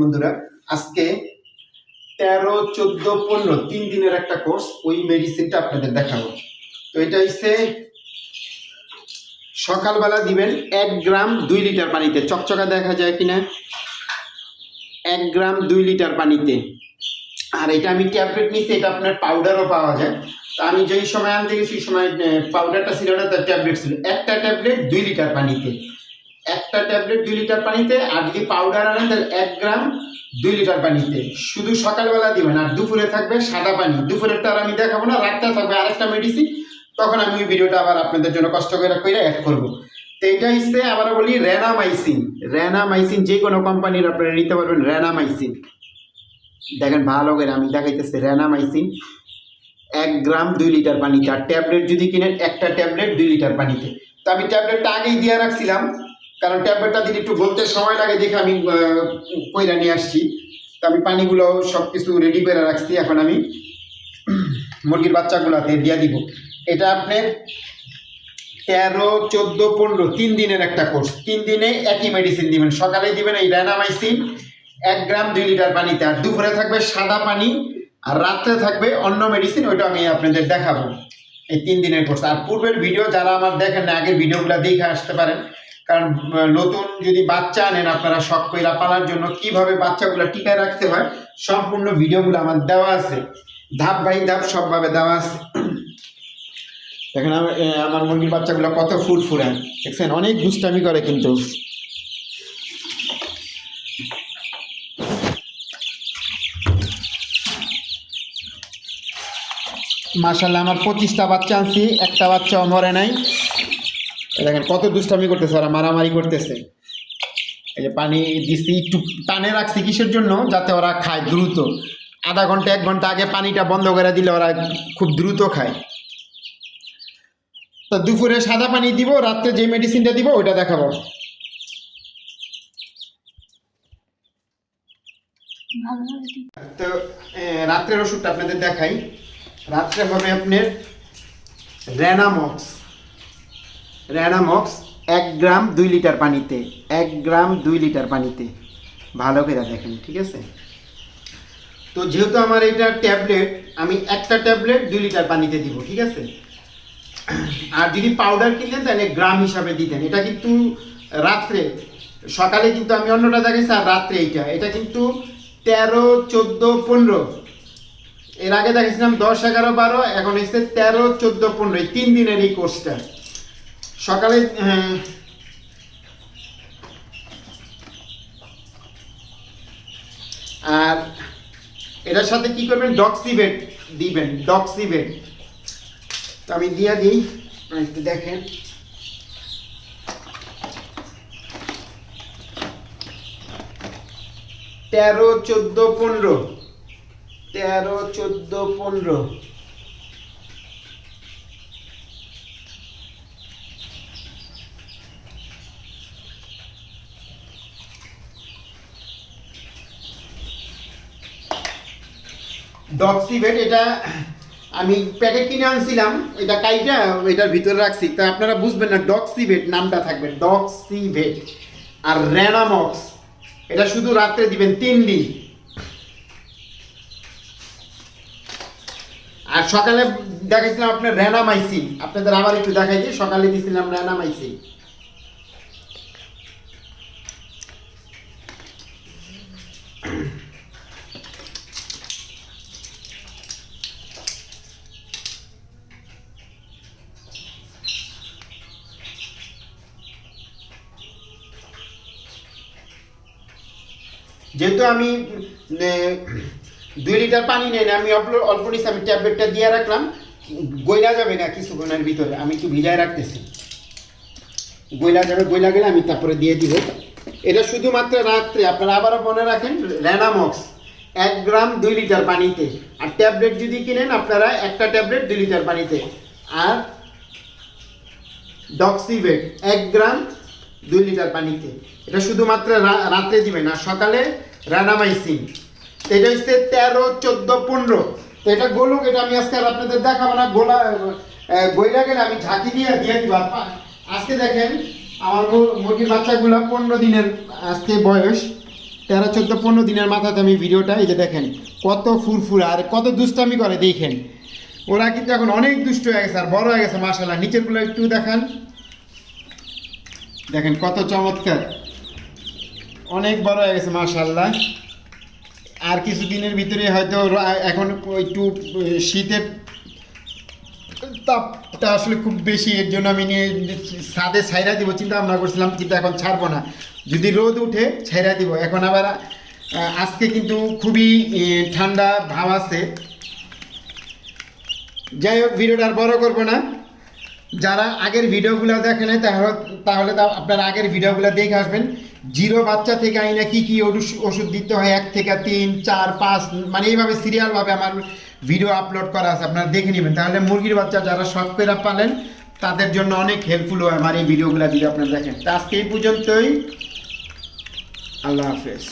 বন্ধুরা, আজকে তেরো, চোদ্দ, পনেরো, তিন দিনের একটা কোর্স ওই মেডিসিনটা আপনাদের দেখাবো। তো এটা হচ্ছে সকালবেলা দিবেন এক গ্রাম দুই লিটার পানিতে। চকচকা দেখা যায় কিনা? এক গ্রাম দুই লিটার পানিতে। আর এটা আমি ট্যাবলেট নিচ্ছি এটা আপনার পাউডারও পাওয়া যায়। তো আমি যেই সময় আনতে গেছি সময় পাউডারটা ছিল না, তার ট্যাবলেট ছিল। একটা ট্যাবলেট দুই লিটার পানিতে। একটা ট্যাবলেট দুই লিটার পানিতে, আর যদি পাউডার আনেন তাহলে এক গ্রাম দুই লিটার পানিতে। শুধু সকালবেলা দিবেন, আর দুপুরে থাকবে সাদা পানি। দুপুরেরটা আর আমি দেখাবো না, রাতটা থাকবে আরেকটা মেডিসিন তখন আমি ওই ভিডিওটা আবার আপনাদের জন্য কষ্ট করে করে অ্যাড করব। তো এটা হচ্ছে আবার বলি র্যানামাইসিন র্যানামাইসিন যে কোনো কোম্পানির আপনারা নিতে পারবেন র্যানামাইসিন দেখেন ভালো করে আমি দেখাইতেছি র্যানামাইসিন এক গ্রাম দুই লিটার পানিতে, আর ট্যাবলেট যদি কিনেন, একটা ট্যাবলেট দুই লিটার পানিতে। তো আমি ট্যাবলেটটা আগেই দিয়ে রাখছিলাম। কারণ ট্যাবলেটটা দিলে একটু বলতে সময় লাগে দেখে আমি কইরা নিয়ে আসছি। তো আমি পানিগুলো সব কিছু রেডি করে রাখছি, এখন আমি মুরগির বাচ্চাগুলোতে দিয়ে দিব। এটা আপনার তেরো, চোদ্দ, পনেরো, তিন দিনের একটা কোর্স তিন দিনে একই মেডিসিন দিবেন। সকালে দিবেন এই ডায়নামাইসিন এক গ্রাম দুই লিটার পানিতে। আর দুপুরে থাকবে সাদা পানি, আর রাত্রে থাকবে অন্য মেডিসিন ওইটা আমি আপনাদের দেখাবো। এই তিন দিনের কোর্স আর পূর্বের ভিডিও যারা আমার দেখেন না আগের ভিডিওগুলো দেখে আসতে পারেন। কারণ নতুন যদি বাচ্চা আনেন, আপনারা শখ কইরা পালার জন্য কীভাবে বাচ্চাগুলো টিকায় রাখতে হয়, সম্পূর্ণ ভিডিওগুলো আমার দেওয়া আছে। ধাপ বাই ধাপ সবভাবে দেওয়া আছে। দেখেন আমার মুরগির বাচ্চাগুলো কত ফুট ফুরায় দেখছেন, অনেক দুষ্টামি করে কিন্তু। মার্শাল্লাহ আমার পঁচিশটা বাচ্চা আনছি, একটা বাচ্চাও মরে নাই। দেখেন, কত দুষ্টামি করতেছে, ওরা মারামারি করতেছে। এই যে পানি দিছি, একটু টানে রাখছি কিসের জন্য? যাতে ওরা খায় দ্রুত। আধা ঘণ্টা, এক ঘণ্টা আগে পানিটা বন্ধ করে দিলে ওরা খুব দ্রুত খায়। তো দুপুরে সাদা পানি দিব, রাত্রে যে মেডিসিনটা দিব, ওইটা দেখাবো। তো রাত্রের ওষুধটা আপনাদের দেখাই। রাত্রে হবে আপনার র্যানামক্স র্যানামক্স এক গ্রাম দুই লিটার পানিতে, এক গ্রাম দুই লিটার পানিতে। ভালো করে দেখেন, ঠিক আছে? তো যেহেতু আমার এটা ট্যাবলেট, আমি একটা ট্যাবলেট দুই লিটার পানিতে দিব, ঠিক আছে? আর যদি পাউডার কিনতেন তাহলে গ্রাম হিসাবে দিতেন। এটা কিন্তু রাত্রে, সকালে কিন্তু আমি অন্যটা দেখাইছি, আর রাত্রে এইটা। এটা কিন্তু তেরো, চোদ্দ, পনেরো। এর আগে দেখেছিলাম দশ, এগারো, বারো, এখন এসছে তেরো, চোদ্দ, পনেরো। এই তিন দিনের এই কোর্সটা। সকালে আর এটার সাথে কি করবেন? ডক্সিভেট দিবেন ডক্সিভেট তো আমি দিয়ে দিই একটু দেখেন। তেরো, চোদ্দ, পনেরো। তেরো, চোদ্দ, পনেরো। ডক্সিভেট এটা আমি প্যাকেট কিনে আনছিলাম। এটা কাইটা, এটার ভিতরে রাখছি। তা আপনারা বুঝবেন না ডক্সিভেট নামটা থাকবে। ডক্সিভেট আর র্যানামক্স এটা শুধু রাত্রে দিবেন, তিন দিন। আর সকালে দেখাইছিলাম আপনার র্যানামাইসিন আপনাদের আবার একটু দেখাই দিই, সকালে দিয়েছিলাম র্যানামাইসিন যেহেতু আমি দুই লিটার পানি নেই না আমি অল্প অল্প নিচ্ছি আমি ট্যাবলেটটা দিয়ে রাখলাম, গইলা যাবে না কিছুক্ষণের ভিতরে, আমি একটু ভিজায় রাখতেছি। গইলা যাবে, গইলা গেলে আমি তারপরে দিয়ে দিব। এটা শুধুমাত্র রাত্রে, আপনারা আবারও মনে রাখেন র্যানামক্স এক গ্রাম দুই লিটার পানিতে। আর ট্যাবলেট যদি কিনেন, আপনারা একটা ট্যাবলেট দুই লিটার পানিতে। আর ডক্সিভেট, এক গ্রাম দুই লিটার পানিতে। এটা শুধুমাত্র রা- রাত্রে দিবেন আর সকালে রানামাইসিন এটা হচ্ছে তেরো, চোদ্দ, পনেরো। তো এটা গোলুক, এটা আমি আজকে আর আপনাদের দেখাবো না। গোলা গইলা গেলে আমি ঝাঁকি দিয়ে দিয়ে দিব। আজকে দেখেন, আমার মুরগির বাচ্চাগুলো পনেরো দিনের, আজকে বয়স। তেরো, চোদ্দ, পনেরো দিনের মাথাতে আমি ভিডিওটা, এই যে দেখেন, কত ফুরফুরা আর কত দুষ্টামি করে, দেখেন। ওরা কিন্তু এখন অনেক দুষ্ট হয়ে গেছে, আর বড় হয়ে গেছে মাসাল্লাহ নিচেরগুলো একটু দেখান। দেখেন কত চমৎকার। অনেক বড় হয়ে গেছে মাশাল্লাহ আর কিছু দিনের ভিতরে হয়তো এখন একটু শীতের তাপটা আসলে খুব বেশি, এর জন্য আমি নিয়ে ছাদে ছাইরা দিব, চিন্তা ভাবনা করছিলাম, কিন্তু এখন ছাড়বো না। যদি রোদ উঠে, ছাইরা দিব। এখন আবার আজকে কিন্তু খুবই ঠান্ডা ভাব আছে। যাই হোক, ভিডিওটা আর বড় করব না। যারা আগের ভিডিওগুলো দেখে নাই, তাহলে তাহলে আপনারা আগের ভিডিওগুলো দেখে আসবেন। জিরো বাচ্চা থেকে আইনা কি কি ওষুধ ওষুধ দিতে হয়? এক থেকে তিন, চার, পাঁচ মানে এইভাবে সিরিয়ালভাবে আমার ভিডিও আপলোড করা আছে, আপনারা দেখে নেবেন। তাহলে মুরগির বাচ্চা যারা শখ করে পালেন, তাদের জন্য অনেক হেল্পফুল হয় আমার এই ভিডিওগুলো যদি আপনারা দেখেন। তা আজকে এই পর্যন্তই। আল্লাহ হাফেজ।